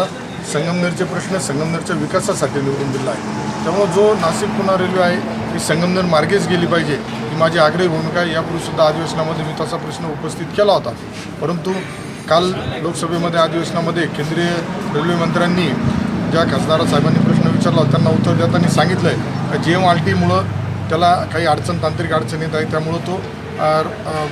आम्हाला संगमनेरचे प्रश्न संगमनेरच्या विकासासाठी निवडून दिला आहे. त्यामुळं जो नाशिक पुणा रेल्वे आहे ती संगमनेर मार्गेच गेली पाहिजे ही माझी आग्रही भूमिका आहे. यापूर्वीसुद्धा अधिवेशनामध्ये मी तसा प्रश्न उपस्थित केला होता. परंतु काल लोकसभेमध्ये अधिवेशनामध्ये केंद्रीय रेल्वे मंत्र्यांनी ज्या खासदार साहेबांनी प्रश्न विचारला त्यांना उत्तर देताना सांगितलं आहे का जी एम आर टीमुळं त्याला काही अडचण तांत्रिक अडचण येत आहे त्यामुळं तो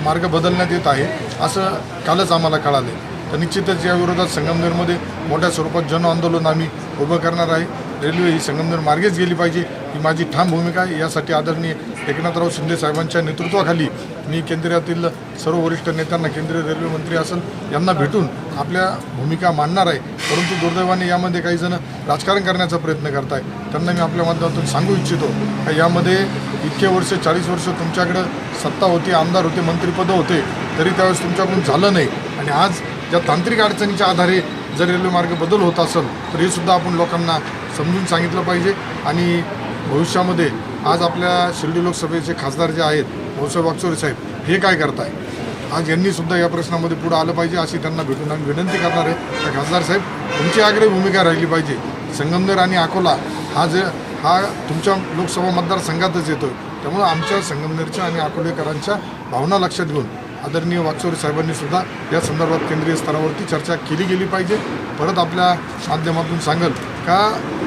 मार्ग बदलण्यात येत आहे असं कालच आम्हाला कळालं तर निश्चितच या विरोधात संगमनेरमध्ये मोठ्या स्वरूपात जन आंदोलन आम्ही उभं करणार आहे. रेल्वे ही संगमनेर मार्गेच गेली पाहिजे ही माझी ठाम भूमिका आहे. यासाठी आदरणीय एकनाथराव शिंदे साहेबांच्या नेतृत्वाखाली मी केंद्रातील सर्व वरिष्ठ नेत्यांना केंद्रीय रेल्वे मंत्री असेल यांना भेटून आपल्या भूमिका मांडणार आहे. परंतु दुर्दैवाने यामध्ये काही जण राजकारण करण्याचा प्रयत्न करत आहे त्यांना मी आपल्या माध्यमातून सांगू इच्छितो का यामध्ये इतके वर्ष चाळीस वर्ष तुमच्याकडं सत्ता होती आमदार होते मंत्रिपदं होते तरी त्यावेळेस तुमच्याकडून झालं नाही. आणि आज ज्या तांत्रिक अडचणीच्या आधारे जर रेल्वे मार्ग बदल होत असेल तर हे सुद्धा आपण लोकांना समजून सांगितलं पाहिजे. आणि भविष्यामध्ये आज आपल्या शिर्डी लोकसभेचे खासदार जे आहेत भाऊसाहेब वागचोरे साहेब हे काय करताय? आज यांनीसुद्धा या प्रश्नामध्ये पुढं आलं पाहिजे अशी त्यांना भेटून आम्ही विनंती करणार आहे. तर खासदार साहेब तुमची आग्रही भूमिका राहिली पाहिजे. संगमनेर आणि अकोला हा जे हा तुमच्या लोकसभा मतदारसंघातच येतो त्यामुळं आमच्या संगमनेरच्या आणि अकोलेकरांच्या भावना लक्षात घेऊन आदरणीय वागचोरे साहेबांनी सुद्धा या संदर्भात केंद्रीय स्तरावरती चर्चा केली गेली पाहिजे. परत आपल्या माध्यमातून सांगल का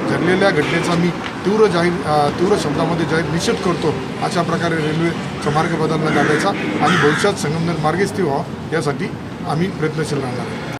घडलेल्या घटनेचा मी तीव्र जाहीर तीव्र शब्दामध्ये जाहीर निषेध करतो अशा प्रकारे रेल्वेचा मार्ग बदलण्यात आल्याचा आणि भविष्यात संगमनेर मार्गेच ती व्हावं यासाठी आम्ही प्रयत्नशील राहणार आहोत.